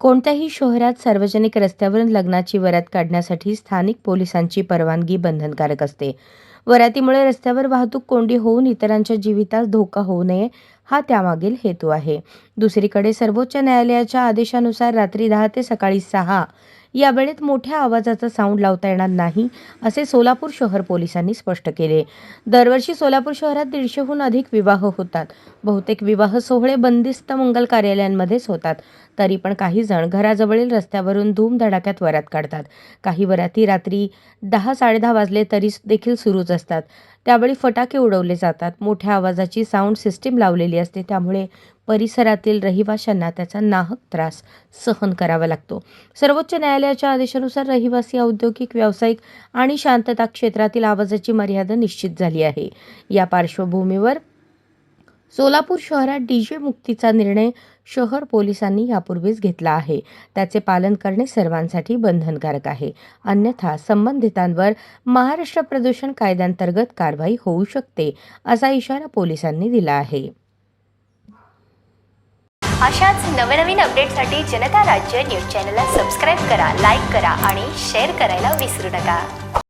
कोणत्याही शहरात सार्वजनिक रस्त्यावरून लग्नाची वरात काढण्यासाठी स्थानिक पोलिसांची परवानगी बंधनकारक असते. वरातीमुळे रस्त्यावर वाहतूक कोंडी होऊन इतरांच्या जीवितास धोका होऊ नये हा त्यामागील हेतू आहे. दुसरीकडे सर्वोच्च न्यायालयाच्या आदेशानुसार रात्री दहा ते सकाळी सहा या वेळेत मोठ्या आवाजाचा साऊंड लावता येणार नाही असे सोलापूर शहर पोलिसांनी स्पष्ट केले. दरवर्षी सोलापूर शहरात दीडशेहून अधिक विवाह होतात. बहुतेक विवाह सोहळे बंदिस्त मंगल कार्यालयांमध्येच होतात. तरी पण काही जण घराजवळील रस्त्यावरून धूमधडाक्यात वरात काढतात. काही वराती रात्री दहा साडेदहा वाजले तरी देखील सुरूच असतात. त्यावेळी फटाके उडवले जातात. मोठ्या आवाजाची साऊंड सिस्टीम लावलेली असते. त्यामुळे परिसरातील रहिवाशांना त्याचा नाहक त्रास सहन करावा लागतो. सर्वोच्च न्यायालयाच्या आदेशानुसार रहिवासी औद्योगिक व्यावसायिक आणि शांतता क्षेत्रातील आवाजाची मर्यादा निश्चित झाली आहे. या पार्श्वभूमीवर सोलापूर शहरात डीजे मुक्तीचा निर्णय शहर पोलिसांनी यापूर्वीच घेतला आहे. त्याचे पालन करणे सर्वांसाठी बंधनकारक आहे. अन्यथा संबंधितांवर महाराष्ट्र प्रदूषण कायद्यांतर्गत कारवाई होऊ शकते असा इशारा पोलिसांनी दिला आहे. अशाच नवनवीन अपडेटसाठी जनता राज्य न्यूज चॅनलला सबस्क्राईब करा लाईक करा आणि शेअर करायला विसरू नका.